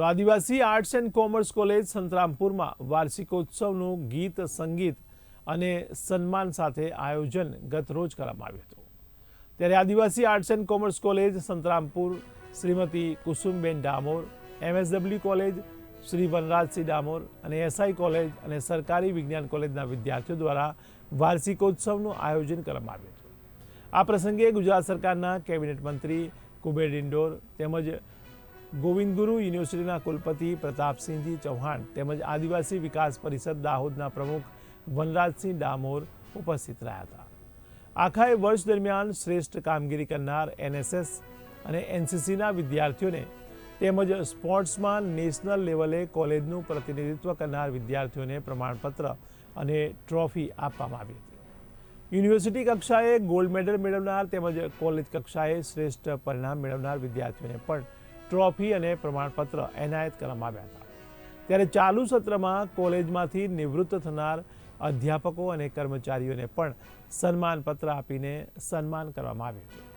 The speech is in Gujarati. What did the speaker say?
તો Adivasi arts and commerce college સંતરામપુરમાં વાર્ષિકોત્સવનું ગીત, સંગીત અને સન્માન સાથે આયોજન ગત રોજ કરવામાં આવ્યું હતું. ત્યારે Adivasi arts and commerce college Santrampur, Shrimati Kusumben Damor, MSW college, Shri Vanrajsinh Damor અને એસઆઈ કોલેજ અને સરકારી વિજ્ઞાન કોલેજના વિદ્યાર્થીઓ દ્વારા વાર્ષિકોત્સવનું આયોજન કરવામાં આવ્યું હતું. આ પ્રસંગે ગુજરાત સરકારના કેબિનેટ મંત્રી કુબેર ડિંડોર તેમજ ગોવિંદ ગુરુ, યુનિવર્સિટીના કુલપતિ પ્રતાપસિંહજી ચૌહાણ તેમજ આદિવાસી વિકાસ પરિષદ દાહોદના પ્રમુખ વનરાજસિંહ ડામોર ઉપસ્થિત રહ્યા હતા. આખા વર્ષ દરમિયાન શ્રેષ્ઠ કામગીરી કરનાર એનએસએસ અને એનસીસીના વિદ્યાર્થીઓને તેમજ સ્પોર્ટ્સમાં નેશનલ લેવલે કોલેજનું પ્રતિનિધિત્વ કરનાર વિદ્યાર્થીઓને પ્રમાણપત્ર અને ટ્રોફી આપવામાં આવી હતી. યુનિવર્સિટી કક્ષાએ ગોલ્ડ મેડલ મેળવનાર તેમજ કોલેજ કક્ષાએ શ્રેષ્ઠ પરિણામ મેળવનાર વિદ્યાર્થીઓને પણ ટ્રોફી અને પ્રમાણપત્ર એનાયત કરવામાં આવ્યા હતા. ત્યારે ચાલુ સત્રમાં કોલેજમાંથી નિવૃત્ત થનાર અધ્યાપકો અને કર્મચારીઓને પણ સન્માનપત્ર આપીને સન્માન કરવામાં આવ્યું હતું.